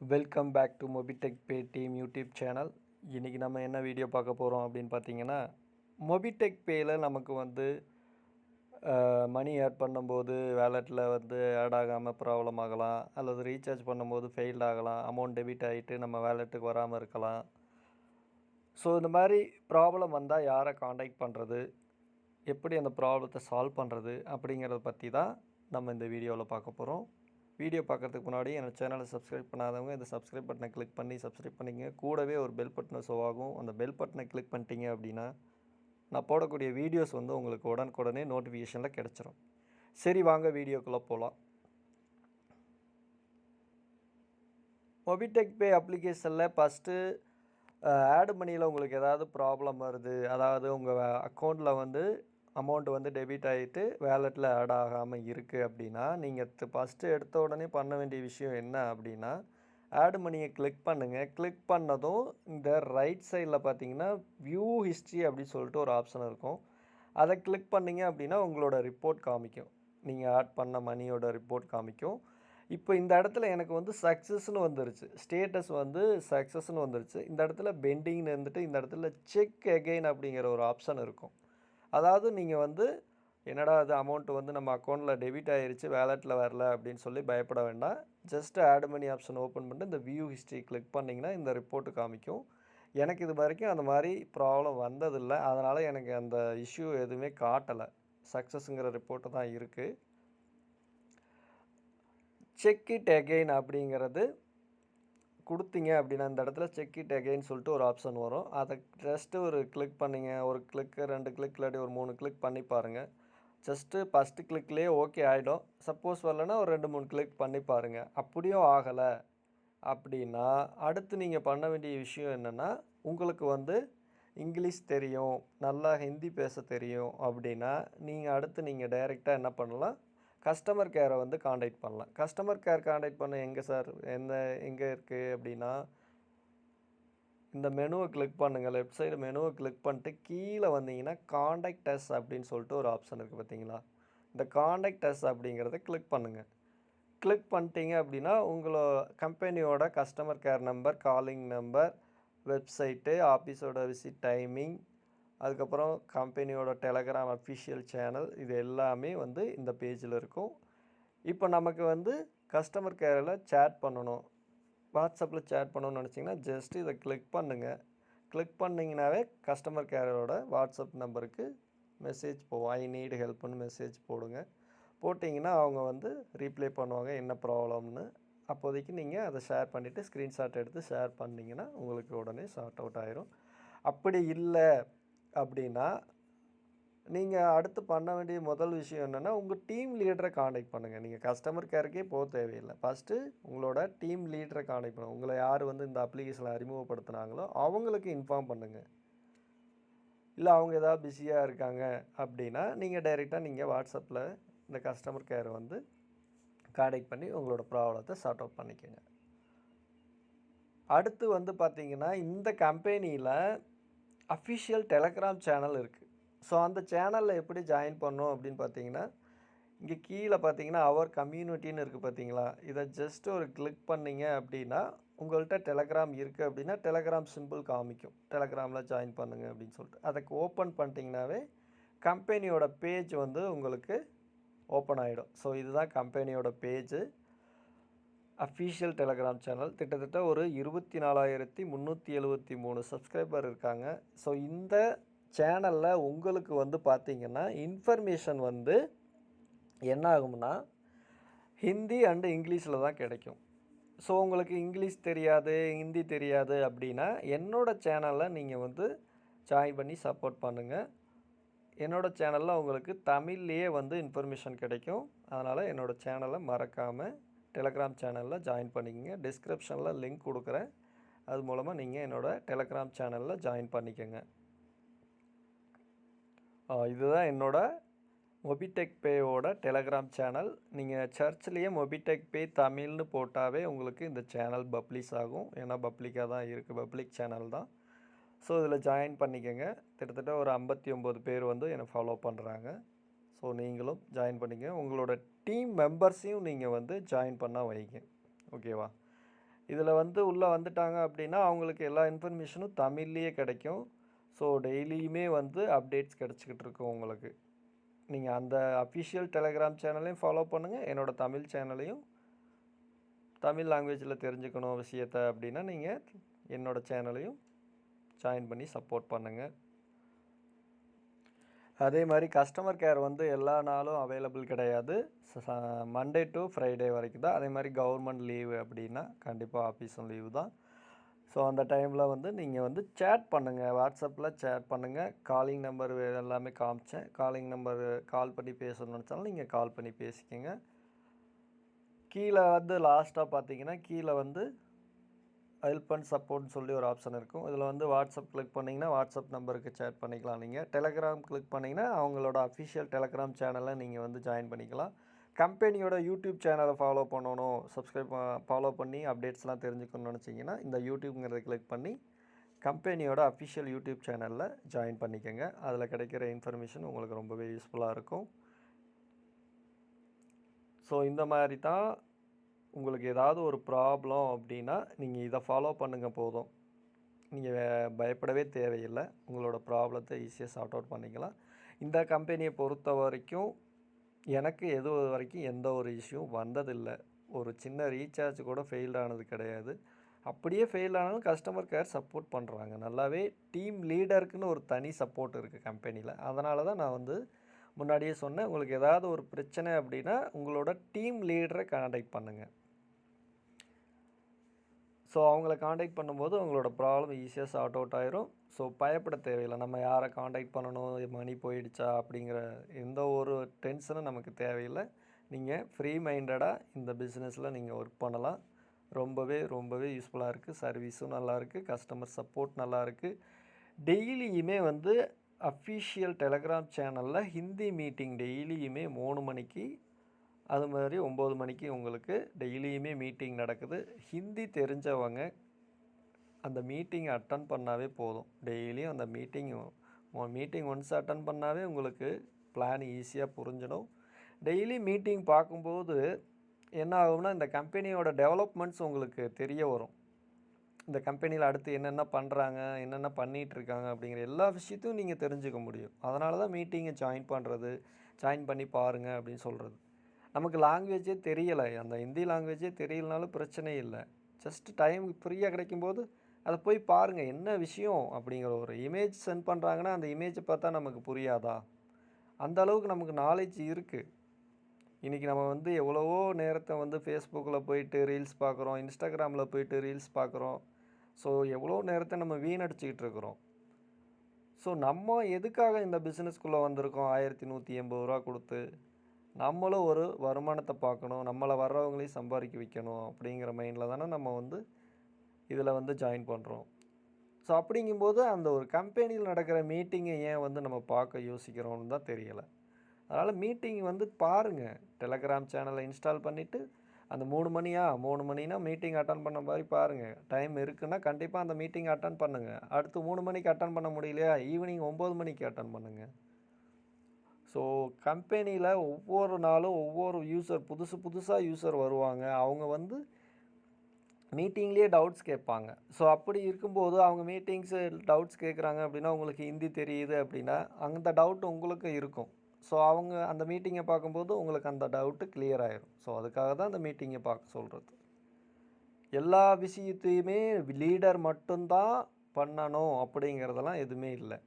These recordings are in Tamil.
Welcome back to Mobitech pay team YouTube channel இன்றைக்கி நம்ம என்ன வீடியோ பார்க்க போகிறோம் அப்படின்னு பார்த்தீங்கன்னா மொபிடெக் பேயில் நமக்கு வந்து மணி ஆட் பண்ணும்போது வேலெட்டில் வந்து ஆட் ஆகாமல் ப்ராப்ளம் ஆகலாம். அல்லது ரீசார்ஜ் பண்ணும்போது ஃபெயில் ஆகலாம். அமௌண்ட் டெபிட் ஆகிட்டு நம்ம வேலெட்டுக்கு வராமல் இருக்கலாம். ஸோ இந்த மாதிரி ப்ராப்ளம் வந்தால் யாரை காண்டாக்ட் பண்ணுறது எப்படி அந்த ப்ராப்ளத்தை சால்வ் பண்ணுறது அப்படிங்கிறத பற்றி தான் நம்ம இந்த வீடியோவில் பார்க்க போகிறோம் வீடியோ பார்க்குறதுக்கு முன்னாடி என்னோட சேனலை சப்ஸ்கிரைப் பண்ணாதவங்க இந்த சப்ஸ்கிரைப் பட்டனை கிளிக் பண்ணி சப்ஸ்கிரைப் பண்ணிங்க கூடவே ஒரு பெல் பட்டனை ஷோ ஆகும். அந்த பெல் பட்டனை கிளிக் பண்ணிட்டீங்க அப்படின்னா நான் போடக்கூடிய வீடியோஸ் வந்து உங்களுக்கு உடனுக்குடனே நோட்டிஃபிகேஷனில் கிடச்சிரும். சரி வாங்க வீடியோக்குள்ளே போகலாம் மொபிடெக் பே அப்ளிகேஷனில் ஃபஸ்ட்டு ஆட் மணியில் உங்களுக்கு ஏதாவது ப்ராப்ளம் வருது அதாவது உங்கள் அக்கௌண்ட்டில் வந்து அமௌண்ட் வந்து டெபிட் ஆகிட்டு வேலெட்டில் ஆட் ஆகாமல் இருக்குது அப்படின்னா நீங்கள் ஃபஸ்ட்டு எடுத்த உடனே பண்ண வேண்டிய விஷயம் என்ன அப்படின்னா ஆட் மணியை கிளிக் பண்ணுங்கள் கிளிக் பண்ணதும் இந்த ரைட் சைடில் பார்த்தீங்கன்னா வியூ ஹிஸ்ட்ரி அப்படின்னு சொல்லிட்டு ஒரு ஆப்ஷன் இருக்கும். அதை கிளிக் பண்ணிங்க அப்படின்னா உங்களோட ரிப்போர்ட் காமிக்கும். நீங்கள் ஆட் பண்ண மணியோட ரிப்போர்ட் காமிக்கும். இப்போ இந்த இடத்துல எனக்கு வந்து சக்ஸஸ்னு வந்துருச்சு. ஸ்டேட்டஸ் வந்து சக்ஸஸ்னு வந்துருச்சு. இந்த இடத்துல பெண்டிங்னு இருந்துட்டு இந்த இடத்துல செக் எகெயின் அப்படிங்கிற ஒரு ஆப்ஷன் இருக்கும். அதாவது நீங்கள் வந்து என்னடா அது அமௌண்ட் வந்து நம்ம அக்கௌண்ட்டில் டெபிட் ஆகிருச்சு வேலெட்டில் வரல அப்படின்னு சொல்லி பயப்பட வேண்டாம். Just add money option open பண்ணிட்டு இந்த வியூ ஹிஸ்ட்ரி கிளிக் பண்ணிங்கன்னா இந்த ரிப்போர்ட்டு காமிக்கும். எனக்கு இது வரைக்கும் அந்த மாதிரி ப்ராப்ளம் வந்ததில்லை. அதனால் எனக்கு அந்த இஷ்யூ எதுவுமே காட்டலை. சக்ஸஸ்ங்கிற ரிப்போர்ட்டு தான் இருக்குது செக் இட் எகெயின் அப்படிங்கிறது கொடுத்தீங்க அப்படின்னா அந்த இடத்துல செக் இட் எகெயின் சொல்லிட்டு ஒரு ஆப்ஷன் வரும். அதை ஜஸ்ட்டு ஒரு கிளிக் பண்ணிங்க. ஒரு கிளிக்கு ரெண்டு கிளிக் இல்லாட்டி ஒரு மூணு கிளிக் பண்ணி பாருங்கள் ஜஸ்ட்டு ஃபஸ்ட்டு கிளிக்லேயே ஓகே ஆகிடும் சப்போஸ் வரலன்னா ஒரு ரெண்டு மூணு கிளிக் பண்ணி பாருங்கள் அப்படியும் ஆகலை அப்படின்னா அடுத்து நீங்கள் பண்ண வேண்டிய விஷயம் என்னென்னா உங்களுக்கு வந்து இங்கிலீஷ் தெரியும் நல்லா ஹிந்தி பேச தெரியும் அப்படின்னா நீங்கள் அடுத்து நீங்கள் டைரெக்டாக என்ன பண்ணலாம்? கஸ்டமர் கேரை வந்து காண்டாக்ட் பண்ணலாம். கஸ்டமர் கேர் காண்டாக்ட் பண்ண எங்கே சார் எந்த எங்கே இருக்குது அப்படின்னா இந்த மெனுவை கிளிக் பண்ணுங்கள் லெஃப்ட் சைடு மெனுவை கிளிக் பண்ணிட்டு கீழே வந்தீங்கன்னா காண்டாக்ட் அஸ் அப்படின்னு சொல்லிட்டு ஒரு ஆப்ஷன் இருக்குது பார்த்தீங்களா? இந்த காண்டாக்ட் அஸ் அப்படிங்கிறத கிளிக் பண்ணுங்கள் கிளிக் பண்ணிட்டீங்க அப்படின்னா உங்களோட கம்பெனியோட customer care number calling number website ஆஃபீஸோட visit timing அதுக்கப்புறம் கம்பெனியோட டெலகிராம் அஃபிஷியல் சேனல் இது எல்லாமே வந்து இந்த பேஜில் இருக்கும். இப்போ நமக்கு வந்து கஸ்டமர் கேரில் சேட் பண்ணணும். வாட்ஸ்அப்பில் சேட் பண்ணணும்னு நினச்சிங்கன்னா ஜஸ்ட் இதை கிளிக் பண்ணுங்கள் கிளிக் பண்ணிங்கனாவே கஸ்டமர் கேரோட வாட்ஸ்அப் நம்பருக்கு மெசேஜ் போவோம் ஐ நீடு ஹெல்ப்னு மெசேஜ் போடுங்க. போட்டிங்கன்னா அவங்க வந்து ரீப்ளே பண்ணுவாங்க என்ன ப்ராப்ளம்னு அப்போதைக்கு நீங்கள் அதை ஷேர் பண்ணிவிட்டு ஸ்க்ரீன்ஷாட் எடுத்து ஷேர் பண்ணிங்கன்னா உங்களுக்கு உடனே ஷார்ட் அவுட் ஆயிரும். அப்படி இல்லை அப்படின்னா நீங்கள் அடுத்து பண்ண வேண்டிய முதல் விஷயம் என்னென்னா உங்கள் டீம் லீடரை காண்டாக்ட் பண்ணுங்கள் நீங்கள் கஸ்டமர் கேருக்கே போக தேவையில்லை. ஃபஸ்ட்டு உங்களோட டீம் லீடரை காண்டாக்ட் பண்ணுங்கள் உங்களை யார் வந்து இந்த அப்ளிகேஷனை அறிமுகப்படுத்துனாங்களோ அவங்களுக்கு இன்ஃபார்ம் பண்ணுங்கள் இல்லை அவங்க ஏதாவது பிஸியாக இருக்காங்க அப்படின்னா நீங்கள் டைரெக்டாக நீங்கள் வாட்ஸ்அப்பில் இந்த கஸ்டமர் கேரை வந்து காண்டாக்ட் பண்ணி உங்களோட ப்ராப்ளத்தை சார்ட் அவுட் பண்ணிக்கோங்க. அடுத்து வந்து பார்த்திங்கன்னா இந்த கம்பெனியில் அஃபிஷியல் டெலகிராம் சேனல் இருக்குது ஸோ அந்த சேனலில் எப்படி ஜாயின் பண்ணோம் அப்படின்னு பார்த்தீங்கன்னா இங்கே கீழே பார்த்தீங்கன்னா அவர் கம்யூனிட்டின்னு இருக்குது பார்த்தீங்களா? இதை ஜஸ்ட் ஒரு கிளிக் பண்ணிங்க அப்படின்னா உங்கள்கிட்ட டெலகிராம் இருக்குது அப்படின்னா டெலகிராம் சிம்பிள் காமிக்கும். டெலகிராமில் ஜாயின் பண்ணுங்க அப்படின்னு சொல்லிட்டு. அதுக்கு ஓப்பன் பண்ணிட்டீங்கனாவே கம்பெனியோட பேஜ் வந்து உங்களுக்கு ஓப்பன் ஆகிடும் ஸோ இதுதான் கம்பெனியோட பேஜு அஃபீஷியல் டெலகிராம் சேனல். கிட்டத்தட்ட ஒரு இருபத்தி நாலாயிரத்தி முந்நூற்றி எழுபத்தி மூணு சப்ஸ்கிரைபர் இருக்காங்க. ஸோ இந்த சேனலில் உங்களுக்கு வந்து பார்த்திங்கன்னா இன்ஃபர்மேஷன் வந்து என்ன ஆகும்னா ஹிந்தி அண்டு இங்கிலீஷில் தான் கிடைக்கும். ஸோ உங்களுக்கு இங்கிலீஷ் தெரியாது ஹிந்தி தெரியாது அப்படின்னா என்னோடய சேனலில் நீங்கள் வந்து ஜாயின் பண்ணி சப்போர்ட் பண்ணுங்கள் என்னோடய சேனலில் உங்களுக்கு தமிழ்லேயே வந்து இன்ஃபர்மேஷன் கிடைக்கும். அதனால் என்னோடய சேனலை மறக்காமல் டெலகிராம் சேனலில் ஜாயின் பண்ணிக்கோங்க. டிஸ்கிரிப்ஷனில் லிங்க் கொடுக்குறேன். அது மூலமாக நீங்கள் என்னோடய டெலகிராம் சேனலில் ஜாயின் பண்ணிக்கோங்க. இதுதான் என்னோடய மொபிடெக் பேயோட டெலகிராம் சேனல் நீங்கள் சர்ச்லேயே மொபிடெக் பே தமிழ்னு போட்டாவே உங்களுக்கு இந்த சேனல் பப்ளிஷ் ஆகும். ஏன்னா பப்ளிக்காக தான் இருக்குது பப்ளிக் சேனல் தான். ஸோ இதில் ஜாயின் பண்ணிக்கோங்க. கிட்டத்தட்ட ஒரு ஐம்பத்தி ஒம்பது பேர் வந்து என்னை ஃபாலோ பண்ணுறாங்க ஸோ நீங்களும் ஜாயின் பண்ணிக்கோங்க. உங்களோட டீம் மெம்பர்ஸையும் நீங்கள் வந்து ஜாயின் பண்ணால் வைங்க ஓகேவா? இதில் வந்து உள்ளே வந்துட்டாங்க அப்படின்னா அவங்களுக்கு எல்லா இன்ஃபர்மேஷனும் தமிழ்லேயே கிடைக்கும். ஸோ டெய்லியுமே வந்து அப்டேட்ஸ் கிடச்சிக்கிட்டு இருக்கும் உங்களுக்கு. நீங்கள் அந்த அஃபிஷியல் டெலகிராம் சேனலையும் ஃபாலோ பண்ணுங்கள் என்னோடய தமிழ் சேனலையும் தமிழ் லாங்குவேஜில் தெரிஞ்சுக்கணும் விஷயத்த அப்படின்னா நீங்கள் என்னோடய சேனலையும் ஜாயின் பண்ணி சப்போர்ட் பண்ணுங்கள் அதே மாதிரி கஸ்டமர் கேர் வந்து எல்லா நாளும் அவைலபிள் கிடையாது. மண்டே டு ஃப்ரைடே வரைக்கும் தான். அதே மாதிரி கவர்மெண்ட் லீவு அப்படின்னா கண்டிப்பாக ஆஃபீஸும் லீவு தான். ஸோ அந்த டைமில் வந்து நீங்கள் வந்து சேட் பண்ணுங்கள் வாட்ஸ்அப்பில் சேட் பண்ணுங்கள் காலிங் நம்பர் எல்லாமே காமிச்சேன். காலிங் நம்பர் கால் பண்ணி பேசணும்னு நினச்சாலும் நீங்கள் கால் பண்ணி பேசிக்கோங்க. கீழே வந்து லாஸ்ட்டாக பார்த்தீங்கன்னா கீழே வந்து ஹெல்ப் அண்ட் சப்போர்ட்னு சொல்லி ஒரு ஆப்ஷன் இருக்கும். இதில் வந்து வாட்ஸ்அப் கிளிக் பண்ணிங்கன்னா வாட்ஸ்அப் நம்பருக்கு சேட் பண்ணிக்கலாம் நீங்கள் டெலகிராம் கிளிக் பண்ணிங்கன்னா அவங்களோட அஃபிஷியல் டெலகிராம் சேனலை நீங்கள் வந்து ஜாயின் பண்ணிக்கலாம். கம்பெனியோட யூடியூப் சேனலை ஃபாலோ பண்ணணும். சப்ஸ்கிரைப் ஃபாலோ பண்ணி அப்டேட்ஸ்லாம் தெரிஞ்சுக்கணும்னு நினச்சிங்கன்னா இந்த யூடியூப்ங்கிறத கிளிக் பண்ணி கம்பெனியோட அஃபிஷியல் யூடியூப் சேனலில் ஜாயின் பண்ணிக்கோங்க. அதில் கிடைக்கிற இன்ஃபர்மேஷன் உங்களுக்கு ரொம்பவே யூஸ்ஃபுல்லாக இருக்கும். ஸோ இந்த மாதிரி தான் உங்களுக்கு ஏதாவது ஒரு ப்ராப்ளம் அப்படின்னா நீங்கள் இதை ஃபாலோ பண்ணுங்கள் போதும். நீங்கள் பயப்படவே தேவையில்லை. உங்களோட ப்ராப்ளத்தை ஈஸியாக சார்ட் அவுட் பண்ணிக்கலாம். இந்த கம்பெனியை பொறுத்த வரைக்கும் எனக்கு எது வரைக்கும் எந்த ஒரு இஷ்யூவும் வந்ததில்லை. ஒரு சின்ன ரீசார்ஜ் கூட ஃபெயில் ஆனது கிடையாது. அப்படியே ஃபெயில் ஆனாலும் கஸ்டமர் கேர் சப்போர்ட் பண்ணுறாங்க நல்லாவே டீம் லீடருக்குன்னு ஒரு தனி சப்போர்ட் இருக்குது கம்பெனியில் அதனால தான் நான் வந்து முன்னாடியே சொன்னேன் உங்களுக்கு ஏதாவது ஒரு பிரச்சனை அப்படின்னா உங்களோட டீம் லீடரை கான்டாக்ட் பண்ணுங்கள் ஸோ அவங்கள காண்டாக்ட் பண்ணும்போது உங்களோட ப்ராப்ளம் ஈஸியாக சார்ட் அவுட் ஆயிரும். ஸோ பயப்பட தேவையில்லை. நம்ம யாரை காண்டாக்ட் பண்ணணும்? மணி போயிடுச்சா? அப்படிங்கிற எந்த ஒரு டென்ஷனும் நமக்கு தேவையில்லை. நீங்கள் ஃப்ரீ மைண்டடாக இந்த பிஸ்னஸில் நீங்கள் ஒர்க் பண்ணலாம். ரொம்பவே ரொம்பவே யூஸ்ஃபுல்லாக இருக்குது சர்வீஸும் நல்லாயிருக்கு கஸ்டமர் சப்போர்ட் நல்லாயிருக்கு டெய்லியுமே வந்து அஃபிஷியல் டெலகிராம் சேனலில் ஹிந்தி மீட்டிங் டெய்லியுமே மூணு மணிக்கு அது மாதிரி ஒம்பது மணிக்கு உங்களுக்கு டெய்லியுமே மீட்டிங் நடக்குது. ஹிந்தி தெரிஞ்சவங்க அந்த மீட்டிங் அட்டன் பண்ணாவே போதும். டெய்லியும் அந்த மீட்டிங் மீட்டிங் ஒன்ஸ் அட்டன் பண்ணாவே உங்களுக்கு பிளான் ஈஸியாக புரிஞ்சிடும். டெய்லி மீட்டிங் பார்க்கும்போது என்ன ஆகும்னா இந்த கம்பெனியோட டெவலப்மெண்ட்ஸ் உங்களுக்கு தெரிய வரும். இந்த கம்பெனியில் அடுத்து என்னென்ன பண்ணுறாங்க என்னென்ன பண்ணிகிட்ருக்காங்க அப்படிங்கிற எல்லா விஷயத்தையும் நீங்கள் தெரிஞ்சுக்க முடியும். அதனால தான் மீட்டிங்கை ஜாயின் பண்ணுறது ஜாயின் பண்ணி பாருங்கள் அப்படின்னு சொல்கிறது நமக்கு லாங்குவேஜே தெரியலை. அந்த ஹிந்தி லாங்குவேஜே தெரியலனாலும் பிரச்சனை இல்லை. ஜஸ்ட் டைம் ஃப்ரீயாக கிடைக்கும்போது அதை போய் பாருங்கள் என்ன விஷயம் அப்படிங்கிற ஒரு இமேஜ் சென்ட் பண்ணுறாங்கன்னா அந்த இமேஜை பார்த்தா நமக்கு புரியாதா? அந்த அளவுக்கு நமக்கு நாலேஜ் இருக்குது இன்றைக்கி நம்ம வந்து எவ்வளவோ நேரத்தை வந்து ஃபேஸ்புக்கில் போயிட்டு ரீல்ஸ் பார்க்குறோம் இன்ஸ்டாகிராமில் போயிட்டு ரீல்ஸ் பார்க்குறோம். ஸோ எவ்வளோ நேரத்தை நம்ம வீணடிச்சிக்கிட்டு இருக்கிறோம்? ஸோ நம்ம எதுக்காக இந்த பிஸ்னஸ்க்குள்ளே வந்திருக்கோம்? ஆயிரத்தி நூற்றி எண்பது ரூபா கொடுத்து நம்மளும் ஒரு வருமானத்தை பார்க்கணும் நம்மளை வர்றவங்களையும் சம்பாதிக்க வைக்கணும் அப்படிங்கிற மைண்டில் தானே நம்ம வந்து இதில் வந்து ஜாயின் பண்ணுறோம் ஸோ அப்படிங்கும்போது அந்த ஒரு கம்பெனியில் நடக்கிற மீட்டிங்கை ஏன் வந்து நம்ம பார்க்க யோசிக்கிறோம்னு தான் தெரியலை. அதனால் மீட்டிங் வந்து பாருங்கள் டெலகிராம் சேனலை இன்ஸ்டால் பண்ணிவிட்டு அந்த மூணு மணியா? மூணு மணினா மீட்டிங் அட்டன் பண்ண மாதிரி பாருங்கள் டைம் இருக்குன்னா கண்டிப்பாக அந்த மீட்டிங் அட்டன் பண்ணுங்கள் அடுத்து மூணு மணிக்கு அட்டன் பண்ண முடியலையா? ஈவினிங் ஒம்பது மணிக்கு அட்டன் பண்ணுங்கள் ஸோ கம்பெனியில் ஒவ்வொரு நாளும் ஒவ்வொரு யூசர் புதுசு புதுசாக யூசர் வருவாங்க. அவங்க வந்து மீட்டிங்லேயே டவுட்ஸ் கேட்பாங்க. ஸோ அப்படி இருக்கும்போது அவங்க மீட்டிங்ஸு டவுட்ஸ் கேட்குறாங்க அப்படின்னா உங்களுக்கு ஹிந்தி தெரியுது அப்படின்னா அந்த டவுட் உங்களுக்கு இருக்கும். ஸோ அவங்க அந்த மீட்டிங்கை பார்க்கும்போது உங்களுக்கு அந்த டவுட்டு கிளியர் ஆயிரும். ஸோ அதுக்காக தான் அந்த மீட்டிங்கை பார்க்க சொல்கிறது எல்லா விஷயத்தையுமே லீடர் மட்டும்தான் பண்ணணும் அப்படிங்கிறதெல்லாம் எதுவுமே இல்லை.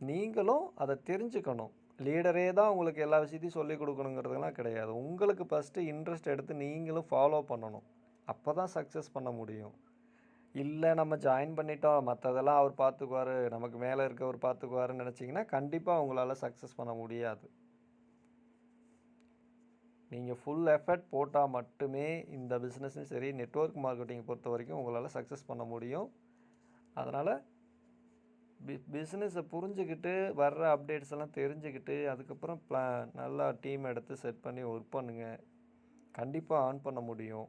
நீங்களும் அதை தெரிஞ்சுக்கணும். லீடரே தான் உங்களுக்கு எல்லா விஷயத்தையும் சொல்லிக் கொடுக்கணுங்கிறதுலாம் கிடையாது. உங்களுக்கு ஃபஸ்ட்டு இன்ட்ரெஸ்ட் எடுத்து நீங்களும் ஃபாலோ பண்ணணும். அப்போ தான் சக்ஸஸ் பண்ண முடியும். இல்லை நம்ம ஜாயின் பண்ணிட்டோம். மற்றதெல்லாம் அவர் பார்த்துக்குவார் நமக்கு மேலே இருக்கவர் பார்த்துக்குவாருன்னு நினச்சிங்கன்னா கண்டிப்பாக உங்களால் சக்ஸஸ் பண்ண முடியாது. நீங்கள் ஃபுல் எஃபர்ட் போட்டால் மட்டுமே இந்த பிஸ்னஸும் சரி நெட்ஒர்க் மார்க்கெட்டிங் பொறுத்த வரைக்கும் உங்களால் சக்ஸஸ் பண்ண முடியும். அதனால் பி பிஸ்னஸை புரிஞ்சுக்கிட்டு வர்ற அப்டேட்ஸ் எல்லாம் தெரிஞ்சுக்கிட்டு அதுக்கப்புறம் ப்ளா நல்லா டீம் எடுத்து செட் பண்ணி ஒர்க் பண்ணுங்கள் கண்டிப்பாக ஆன் பண்ண முடியும்.